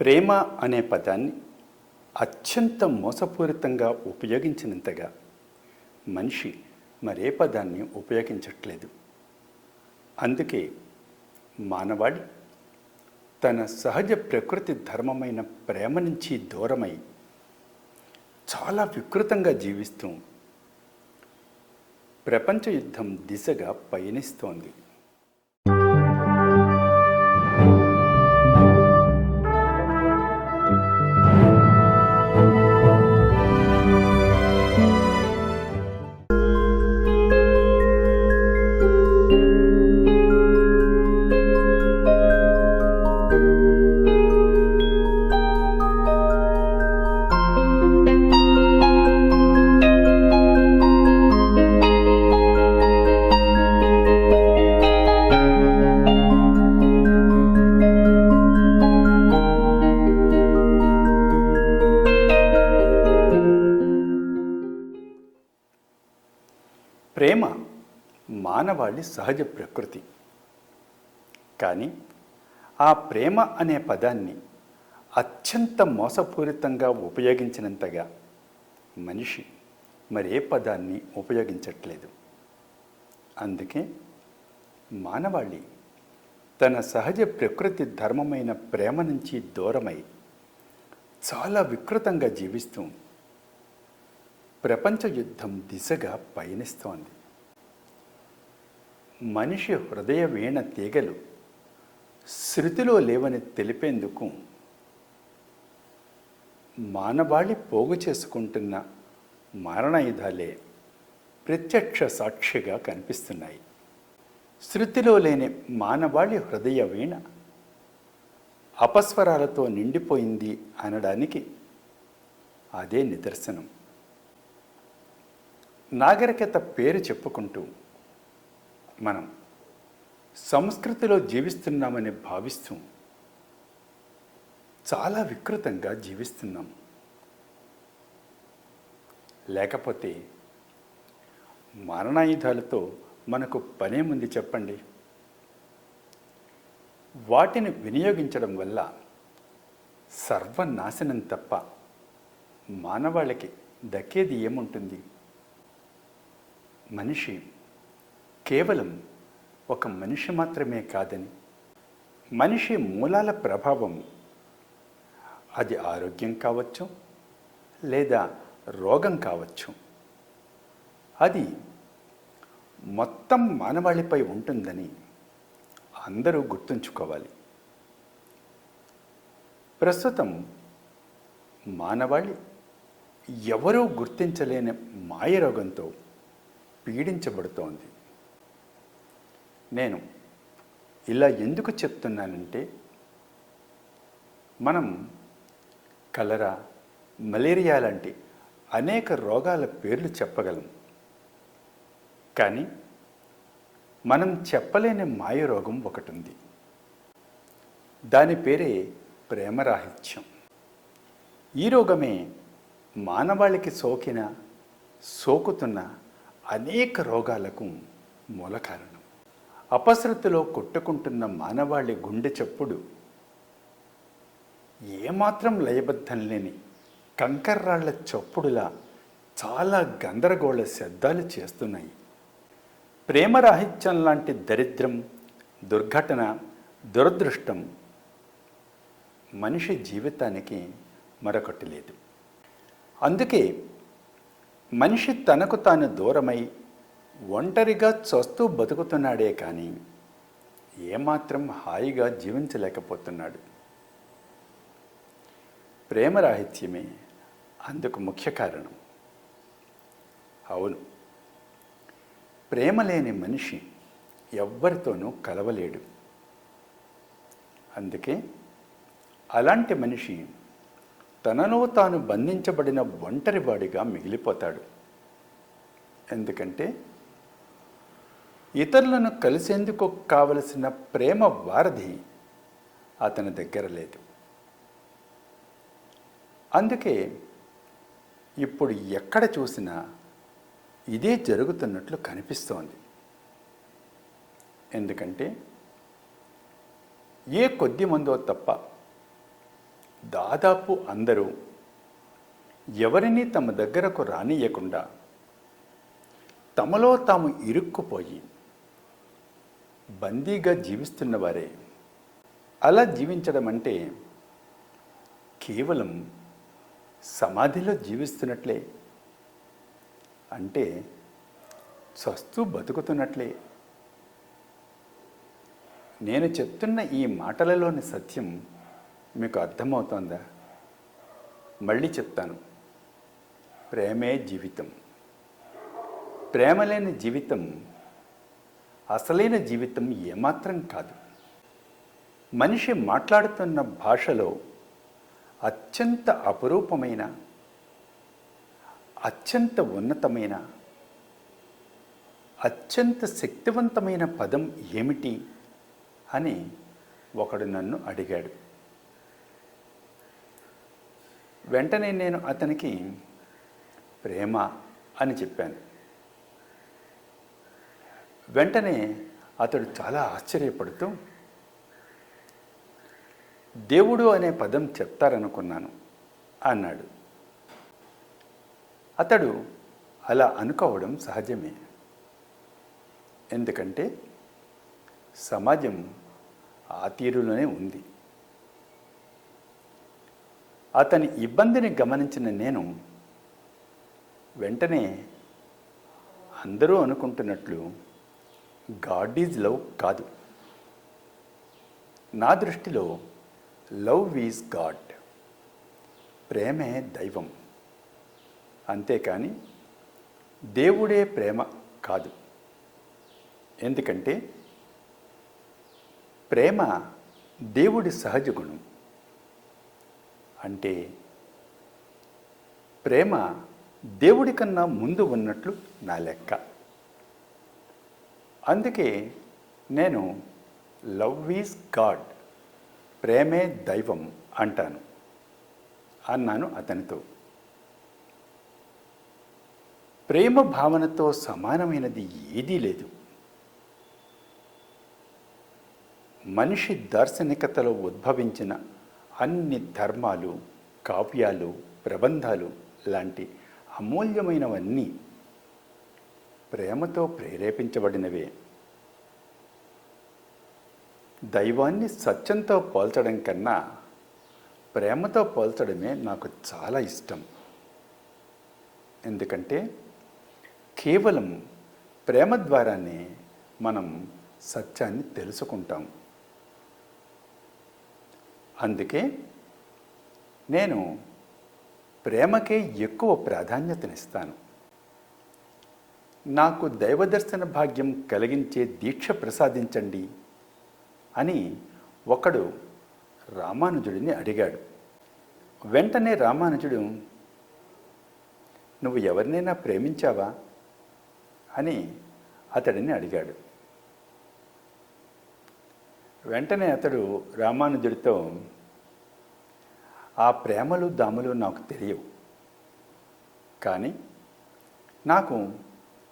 ప్రేమ అనే పదాన్ని అత్యంత మోసపూరితంగా ఉపయోగించినంతగా మనిషి మరే పదాన్ని ఉపయోగించట్లేదు. అందుకే మానవాళి తన సహజ ప్రకృతి ధర్మమైన ప్రేమ నుంచి దూరమై చాలా వికృతంగా జీవిస్తూ ప్రపంచ యుద్ధం దిశగా పయనిస్తోంది. ప్రేమ మానవాళి సహజ ప్రకృతి. కానీ ఆ ప్రేమ అనే పదాన్ని అత్యంత మోసపూరితంగా ఉపయోగించినంతగా మనిషి మరే పదాన్ని ఉపయోగించట్లేదు. అందుకే మానవాళి తన సహజ ప్రకృతి ధర్మమైన ప్రేమ నుంచి దూరమై చాలా వికృతంగా జీవిస్తూ ప్రపంచ యుద్ధం దిశగా పయనిస్తోంది. మనిషి హృదయ వీణ తీగలు శృతిలో లేవని తెలిపేందుకు మానవాళి పోగు చేసుకుంటున్న మారణాయుధాలే ప్రత్యక్ష సాక్షిగా కనిపిస్తున్నాయి. శృతిలో లేని మానవాళి హృదయ వీణ అపస్వరాలతో నిండిపోయింది అనడానికి అదే నిదర్శనం. నాగరికత పేరు చెప్పుకుంటూ మనం సంస్కృతిలో జీవిస్తున్నామని భావిస్తూ చాలా వికృతంగా జీవిస్తున్నాం. లేకపోతే మరణాయుధాలతో మనకు పనేముంది చెప్పండి. వాటిని వినియోగించడం వల్ల సర్వనాశనం తప్ప మానవాళికి దక్కేది ఏముంటుంది? మనిషి కేవలం ఒక మనిషి మాత్రమే కాదని మనిషి మూలాల ప్రభావం అది ఆరోగ్యం కావచ్చు లేదా రోగం కావచ్చు అది మొత్తం మానవాళిపై ఉంటుందని అందరూ గుర్తుంచుకోవాలి. ప్రస్తుతం మానవాళి ఎవరూ గుర్తించలేని మాయరోగంతో పీడించబడుతోంది. నేను ఇలా ఎందుకు చెప్తున్నానంటే మనం కలరా మలేరియా లాంటి అనేక రోగాల పేర్లు చెప్పగలం. కానీ మనం చెప్పలేని మాయ రోగం ఒకటి ఉంది దాని పేరే ప్రేమరాహిత్యం. ఈ రోగమే మానవాళికి సోకిన సోకుతున్న అనేక రోగాలకు మూల కారణం. అపశృతిలో కొట్టుకుంటున్న మానవాళి గుండె చప్పుడు ఏమాత్రం లయబద్ధం లేని కంకర్రాళ్ళ చప్పుడులా చాలా గందరగోళ శబ్దాలు చేస్తున్నాయి. ప్రేమరాహిత్యం లాంటి దరిద్రం దుర్ఘటన దురదృష్టం మనిషి జీవితానికి మరొకటి లేదు. అందుకే మనిషి తనకు తాను దూరమై ఒంటరిగా చస్తూ బతుకుతున్నాడే కానీ ఏమాత్రం హాయిగా జీవించలేకపోతున్నాడు. ప్రేమరాహిత్యమే అందుకు ముఖ్య కారణం. అవును. ప్రేమ లేని మనిషి ఎవ్వరితోనూ కలవలేడు. అందుకే అలాంటి మనిషి తనను తాను బంధించబడిన ఒంటరివాడిగా మిగిలిపోతాడు. ఎందుకంటే ఇతరులను కలిసేందుకు కావలసిన ప్రేమ వారధి అతని దగ్గర లేదు. అందుకే ఇప్పుడు ఎక్కడ చూసినా ఇదే జరుగుతున్నట్లు కనిపిస్తోంది. ఎందుకంటే ఏ కొద్ది మందో తప్ప దాదాపు అందరూ ఎవరిని తమ దగ్గరకు రానియకుండా తమలో తాము ఇరుక్కుపోయి బందీగా జీవిస్తున్నవారే అలా జీవించడం అంటే కేవలం సమాధిలో జీవిస్తున్నట్లే అంటే చస్తూ బతుకుతున్నట్లే. నేను చెప్తున్న ఈ మాటలలోని సత్యం మీకు అర్థమవుతోందా? మళ్ళీ చెప్తాను. ప్రేమే జీవితం. ప్రేమ లేని జీవితం అసలైన జీవితం ఏమాత్రం కాదు. మనిషి మాట్లాడుతున్న భాషలో అత్యంత అపురూపమైన అత్యంత ఉన్నతమైన అత్యంత శక్తివంతమైన పదం ఏమిటి అని ఒకడు నన్ను అడిగాడు. వెంటనే నేను అతనికి ప్రేమ అని చెప్పాను. వెంటనే అతడు చాలా ఆశ్చర్యపడుతూ దేవుడు అనే పదం చెప్తారనుకున్నాను అన్నాడు. అతడు అలా అనుకోవడం సహజమే. ఎందుకంటే సమాజం ఆ తీరులోనే ఉంది. అతని ఇబ్బందిని గమనించిన నేను వెంటనే అందరూ అనుకుంటున్నట్లు గాడ్ ఈజ్ లవ్ కాదు. నా దృష్టిలో లవ్ ఈజ్ గాడ్. ప్రేమే దైవం. అంతేకాని దేవుడే ప్రేమ కాదు. ఎందుకంటే ప్రేమ దేవుడి సహజ గుణం. అంటే ప్రేమ దేవుడి కన్నా ముందు ఉన్నట్లు నా లెక్క. అందుకే నేను లవ్ ఈజ్ గాడ్ ప్రేమే దైవం అంటాను అన్నాను అతనితో. ప్రేమ భావనతో సమానమైనది ఏదీ లేదు. మనిషి దార్శనికతలో ఉద్భవించిన అన్ని ధర్మాలు కావ్యాలు ప్రబంధాలు లాంటి అమూల్యమైనవన్నీ ప్రేమతో ప్రేరేపించబడినవే. దైవాన్ని సత్యంతో పోల్చడం కన్నా ప్రేమతో పోల్చడమే నాకు చాలా ఇష్టం. ఎందుకంటే కేవలం ప్రేమ ద్వారానే మనం సత్యాన్ని తెలుసుకుంటాం. అందుకే నేను ప్రేమకే ఎక్కువ ప్రాధాన్యతనిస్తాను. నాకు దైవదర్శన భాగ్యం కలిగించే దీక్ష ప్రసాదించండి అని ఒకడు రామానుజుడిని అడిగాడు. వెంటనే రామానుజుడు నువ్వు ఎవరినైనా ప్రేమించావా? అని అతడిని అడిగాడు. వెంటనే అతడు రామానుజుడితో ఆ ప్రేమలు దాములు నాకు తెలియవు. కానీ నాకు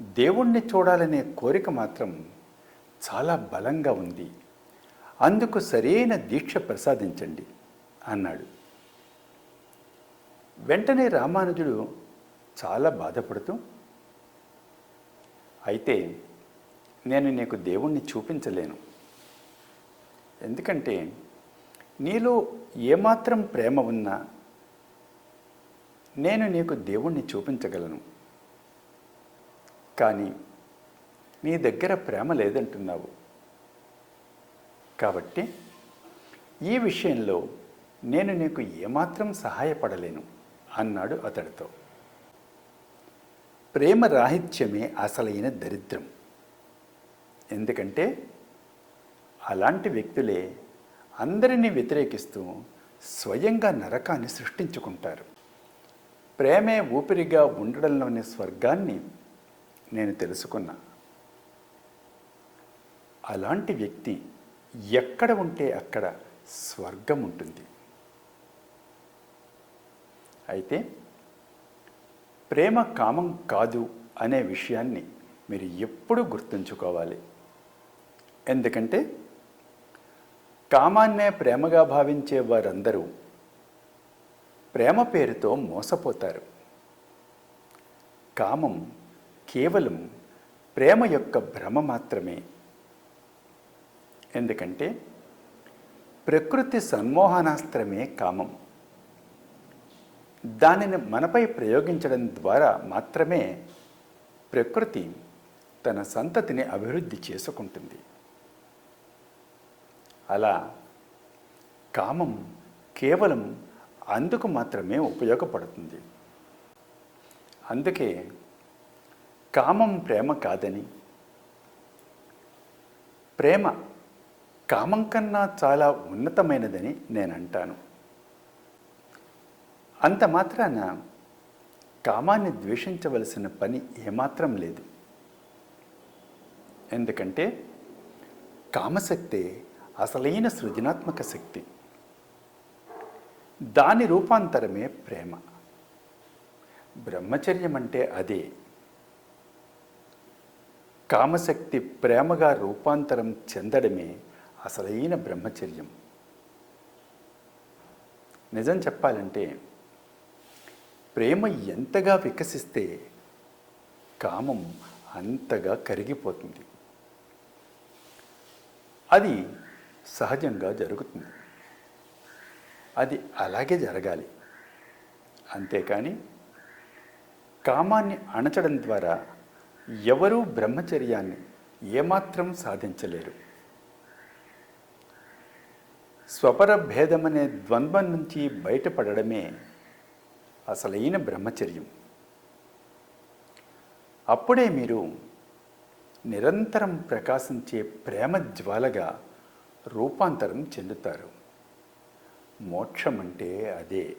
దేవుణ్ణి చూడాలనే కోరిక మాత్రం చాలా బలంగా ఉంది. అందుకు సరైన దీక్ష ప్రసాదించండి అన్నాడు. వెంటనే రామానుజుడు చాలా బాధపడుతూ అయితే నేను నీకు దేవుణ్ణి చూపించలేను. ఎందుకంటే నీలో ఏమాత్రం ప్రేమ ఉన్నా నేను నీకు దేవుణ్ణి చూపించగలను. కానీ నీ దగ్గర ప్రేమ లేదంటున్నావు. కాబట్టి ఈ విషయంలో నేను నీకు ఏమాత్రం సహాయపడలేను అన్నాడు అతడితో. ప్రేమ రాహిత్యమే అసలైన దరిద్రం. ఎందుకంటే అలాంటి వ్యక్తులే అందరినీ వ్యతిరేకిస్తూ స్వయంగా నరకాన్ని సృష్టించుకుంటారు. ప్రేమే ఊపిరిగా ఉండడంలోని స్వర్గాన్ని నేను తెలుసుకున్నా. అలాంటి వ్యక్తి ఎక్కడ ఉంటే అక్కడ స్వర్గం ఉంటుంది. అయితే ప్రేమ కామం కాదు అనే విషయాన్ని మీరు ఎప్పుడూ గుర్తుంచుకోవాలి. ఎందుకంటే కామాన్నే ప్రేమగా భావించే వారందరూ ప్రేమ పేరుతో మోసపోతారు. కామం కేవలం ప్రేమ యొక్క భ్రమ మాత్రమే. ఎందుకంటే ప్రకృతి సన్మోహనాస్త్రమే కామం. దానిని మనపై ప్రయోగించడం ద్వారా మాత్రమే ప్రకృతి తన సంతతిని అభివృద్ధి చేసుకుంటుంది. అలా కామం కేవలం అందుకు మాత్రమే ఉపయోగపడుతుంది. అందుకే కామం ప్రేమ కాదని ప్రేమ కామం కన్నా చాలా ఉన్నతమైనదని నేను అంటాను అంత మాత్రాన కామాన్ని ద్వేషించవలసిన పని ఏమాత్రం లేదు. ఎందుకంటే కామశక్తే అసలైన సృజనాత్మక శక్తి. దాని రూపాంతరమే ప్రేమ. బ్రహ్మచర్యం అంటే అదే. కామశక్తి ప్రేమగా రూపాంతరం చెందడమే అసలైన బ్రహ్మచర్యం. నిజం చెప్పాలంటే ప్రేమ ఎంతగా వికసిస్తే కామం అంతగా కరిగిపోతుంది. అది సహజంగా జరుగుతుంది. అది అలాగే జరగాలి. అంతేకాని కామాన్ని అణచడం ద్వారా ఎవరూ బ్రహ్మచర్యాన్ని ఏమాత్రం సాధించలేరు. స్వపర భేదమనే ద్వంద్వం నుంచి బయటపడడమే అసలైన బ్రహ్మచర్యం. అప్పుడే మీరు నిరంతరం ప్రకాశించే ప్రేమ జ్వాలగా రూపాంతరం చెందుతారు. మోక్షం అంటే అదే.